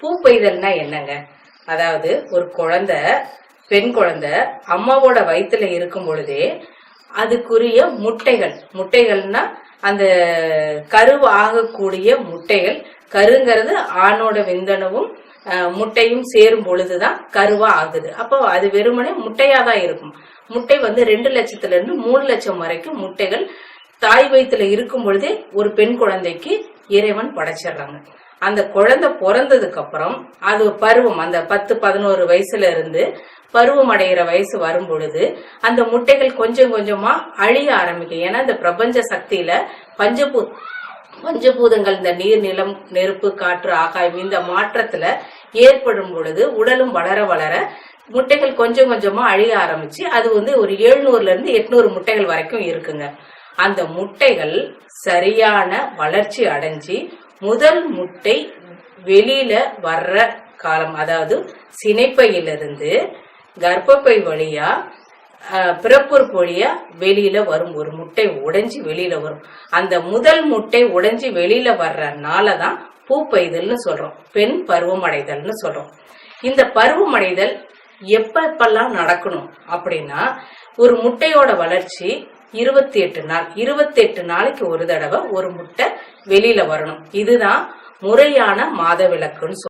பூ பெய்தல்னா என்னங்க? அதாவது ஒரு குழந்த பெண் குழந்தை அம்மாவோட வயிற்றுல இருக்கும் பொழுதே அதுக்குரிய முட்டைகள் முட்டைகள்னா அந்த கருவு ஆகக்கூடிய முட்டைகள் கருங்கிறது ஆணோட விந்தணுவும் முட்டையும் சேரும் பொழுதுதான் கருவா ஆகுது. அப்போ அது வெறுமனே முட்டையா தான் இருக்கும். முட்டை வந்து ரெண்டு லட்சத்துல இருந்து மூணு லட்சம் வரைக்கும் முட்டைகள் தாய் வயிற்றுல இருக்கும் பொழுதே ஒரு பெண் குழந்தைக்கு இறைவன் படைச்சிடுறாங்க. அந்த குழந்தை பிறந்ததுக்கு அப்புறம் அது பருவம் அந்த பத்து பதினோரு வயசுல இருந்து பருவம் அடைகிற வயசு வரும் பொழுது அந்த முட்டைகள் கொஞ்சம் கொஞ்சமா அழிய ஆரம்பிக்கும். ஏன்னா இந்த பிரபஞ்ச சக்தியில பஞ்சபூ பஞ்சபூதங்கள் இந்த நீர் நிலம் நெருப்பு காற்று ஆகாயம் இந்த மாற்றத்துல ஏற்படும் பொழுது உடலும் வளர வளர முட்டைகள் கொஞ்சம் கொஞ்சமா அழிய ஆரம்பிச்சு அது வந்து ஒரு எழுநூறுல இருந்து எட்நூறு முட்டைகள் வரைக்கும் இருக்குங்க. அந்த முட்டைகள் சரியான வளர்ச்சி அடைஞ்சி முதல் முட்டை வெளியில வர்ற காலம் அதாவது சினைப்பையிலிருந்து கர்ப்பப்பை வழியா பிறப்புறுப்பு வழியா வெளியில வரும் ஒரு முட்டை உடைஞ்சு வெளியில வரும். அந்த முதல் முட்டை உடைஞ்சு வெளியில வர்றனால தான் பூப்பெய்தல்னு சொல்றோம். பெண் பருவமடைதல்னு சொல்றோம். இந்த பருவமடைதல் எப்ப எப்பெல்லாம் நடக்கணும் அப்படின்னா ஒரு முட்டையோட வளர்ச்சி இருபத்தி எட்டு நாள். இருபத்தி எட்டு நாளைக்கு ஒரு தடவை ஒரு முட்டை வெளியில வரணும். இதுதான் முறையான மாதவிளக்குன்னு